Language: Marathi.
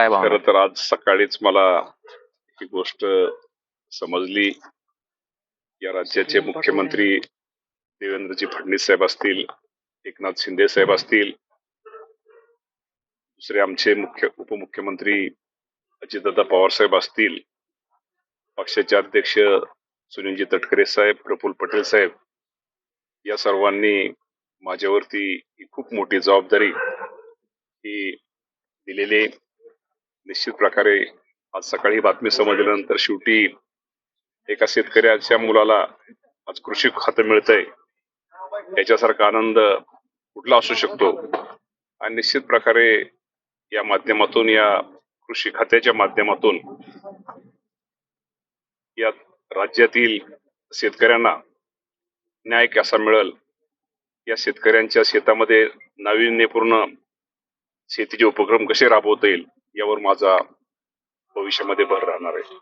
काय खरं तर आज सकाळीच मला ही गोष्ट समजली. या राज्याचे मुख्यमंत्री देवेंद्रजी फडणवीस साहेब असतील एकनाथ शिंदे साहेब असतील दुसरे आमचे मुख्य उपमुख्यमंत्री अजितदादा पवार साहेब असतील पक्षाचे अध्यक्ष सुनीलजी तटकरे साहेब प्रफुल्ल पटेल साहेब या सर्वांनी माझ्यावरती ही खूप मोठी जबाबदारी ही दिलेली निश्चित प्रकारे आज सकाळी बातमी समजल्यानंतर शेवटी एका शेतकऱ्याच्या मुलाला आज कृषी खातं मिळतंय. याच्यासारखा आनंद कुठला असू शकतो? आणि निश्चित प्रकारे या माध्यमातून या कृषी खात्याच्या माध्यमातून या राज्यातील शेतकऱ्यांना न्याय कसा मिळेल? या शेतकऱ्यांच्या शेतामध्ये नाविन्यपूर्ण शेतीचे उपक्रम कसे राबवता येईल? यावर माझा भविष्यामध्ये भर राहणार आहे.